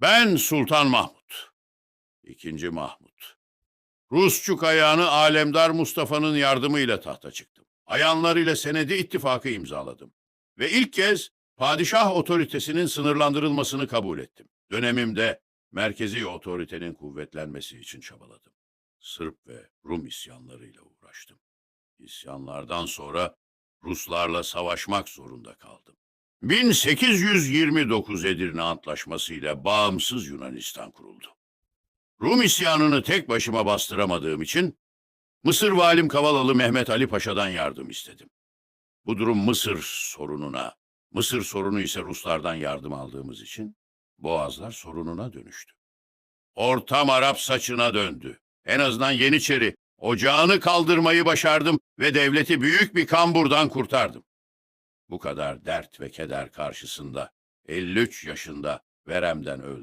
Ben Sultan Mahmut. İkinci Mahmut. Rusçuk ayağını Alemdar Mustafa'nın yardımıyla tahta çıktım. Ayanlarıyla senedi ittifakı imzaladım. Ve ilk kez padişah otoritesinin sınırlandırılmasını kabul ettim. Dönemimde merkezi otoritenin kuvvetlenmesi için çabaladım. Sırp ve Rum isyanlarıyla uğraştım. İsyanlardan sonra Ruslarla savaşmak zorunda kaldım. 1829 Edirne Antlaşması ile bağımsız Yunanistan kuruldu. Rum isyanını tek başıma bastıramadığım için Mısır Valim Kavalalı Mehmet Ali Paşa'dan yardım istedim. Bu durum Mısır sorununa, Mısır sorunu ise Ruslardan yardım aldığımız için Boğazlar sorununa dönüştü. Ortam Arap saçına döndü. En azından Yeniçeri ocağını kaldırmayı başardım ve devleti büyük bir kamburdan kurtardım. Bu kadar dert ve keder karşısında 53 yaşında veremden öldüm.